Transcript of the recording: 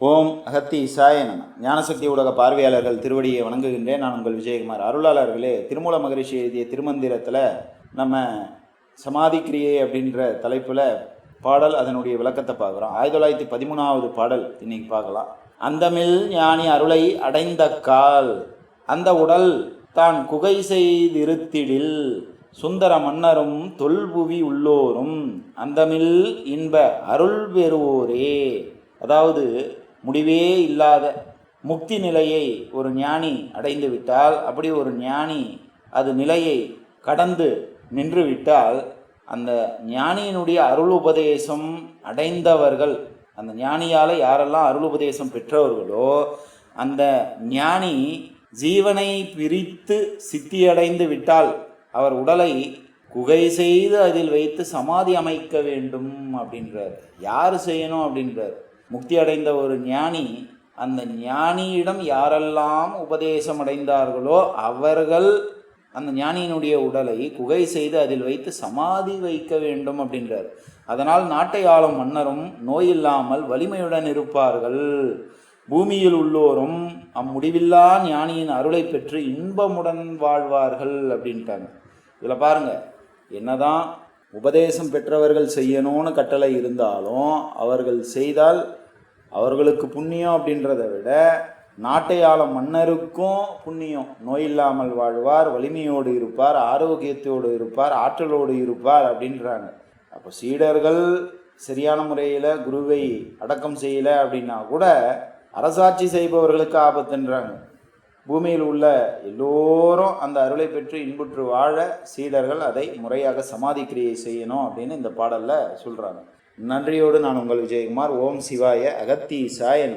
ஓம் அகத்தி இசாய நம. ஞானசக்தி ஊடக பார்வையாளர்கள் திருவடியை வணங்குகின்றேன். நான் உங்கள் விஜயகுமார் அருளாளர்களே திருமூல மகரிஷி எழுதிய திருமந்திரத்தில் நம்ம சமாதி கிரியை அப்படின்ற தலைப்பில் பாடல் அதனுடைய விளக்கத்தை பார்க்குறோம். ஆயிரத்தி தொள்ளாயிரத்தி பதிமூணாவது பாடல் இன்னைக்கு பார்க்கலாம். அந்தமில் ஞானி அருளை அடைந்த கால் அந்த உடல் தான் குகை செய்திருத்திடில் சுந்தர மன்னரும் தொல்புவி உள்ளோரும் அந்தமில் இன்ப அருள் பெறுவோரே. அதாவது முடிவே இல்லாத முக்தி நிலையை ஒரு ஞானி அடைந்து விட்டால் அப்படி ஒரு ஞானி அது நிலையை கடந்து நின்று விட்டால் அந்த ஞானியினுடைய அருள் உபதேசம் அடைந்தவர்கள் அந்த ஞானியால் யாரெல்லாம் அருள் உபதேசம் பெற்றவர்களோ அந்த ஞானி ஜீவனை பிரித்து சித்தியடைந்து விட்டால் அவர் உடலை குகை செய்து அதில் வைத்து சமாதி அமைக்க வேண்டும் அப்படின்றார். யார் செய்யணும் அப்படின்றார்? முக்தி அடைந்த ஒரு ஞானி அந்த ஞானியிடம் யாரெல்லாம் உபதேசம் அடைந்தார்களோ அவர்கள் அந்த ஞானியினுடைய உடலை குகை செய்து அதில் வைத்து சமாதி வைக்க வேண்டும் அப்படின்றார். அதனால் நாட்டை ஆளும் மன்னரும் நோயில்லாமல் வலிமையுடன் இருப்பார்கள். பூமியில் உள்ளோரும் அம்முடிவில்லா ஞானியின் அருளை பெற்று இன்பமுடன் வாழ்வார்கள் அப்படின்ட்டாங்க. இதில் பாருங்கள் என்னதான் உபதேசம் பெற்றவர்கள் செய்யணும்னு கட்டளை இருந்தாலும் அவர்கள் செய்தால் அவர்களுக்கு புண்ணியம் அப்படின்றத விட நாட்டை மன்னருக்கும் புண்ணியம். நோயில்லாமல் வாழ்வார் வலிமையோடு இருப்பார் ஆரோக்கியத்தோடு இருப்பார் ஆற்றலோடு இருப்பார் அப்படின்றாங்க. அப்போ சீடர்கள் சரியான முறையில் குருவை அடக்கம் செய்யலை அப்படின்னா கூட அரசாட்சி செய்பவர்களுக்கு ஆபத்துன்றாங்க. பூமியில் உள்ள எல்லோரும் அந்த அருளை பெற்று இன்புற்று வாழ சீடர்கள் அதை முறையாக சமாதி கிரியை செய்யணும் அப்படின்னு இந்த பாடலில் சொல்கிறாங்க நன்றியோடு நான் உங்கள் விஜயகுமார். ஓம் சிவாய அகத்தி சாயன்